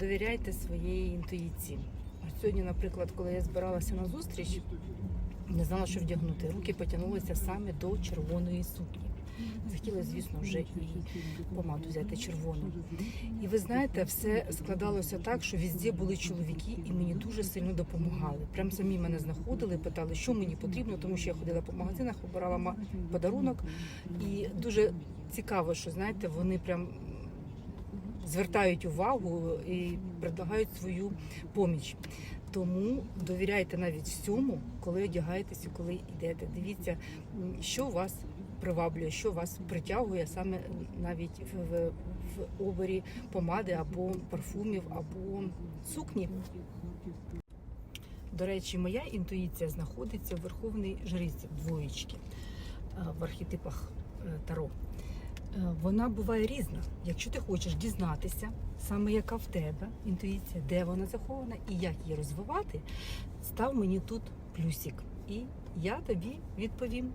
довіряйте своєї інтуїції. От сьогодні, наприклад, коли я збиралася на зустріч, не знала, що вдягнути. Руки потягнулися саме до червоної сукні. Захотіла, звісно, вже і помаду взяти червону. І ви знаєте, все складалося так, що везде були чоловіки, і мені дуже сильно допомагали. Прям самі мене знаходили, питали, що мені потрібно, тому що я ходила по магазинах, обирала подарунок. І дуже цікаво, що знаєте, вони прям звертають увагу і предлагають свою поміч. Тому довіряйте навіть всьому, коли одягаєтесь і коли йдете. Дивіться, що вас приваблює, що вас притягує саме навіть в, в, оборі помади або парфумів, або сукні. До речі, моя інтуїція знаходиться в верховній жриці двоєчки е, в архетипах е, Таро. Е, Вона буває різна. Якщо ти хочеш дізнатися, саме яка в тебе інтуїція, де вона захована і як її розвивати, став мені тут плюсик. І я тобі відповім.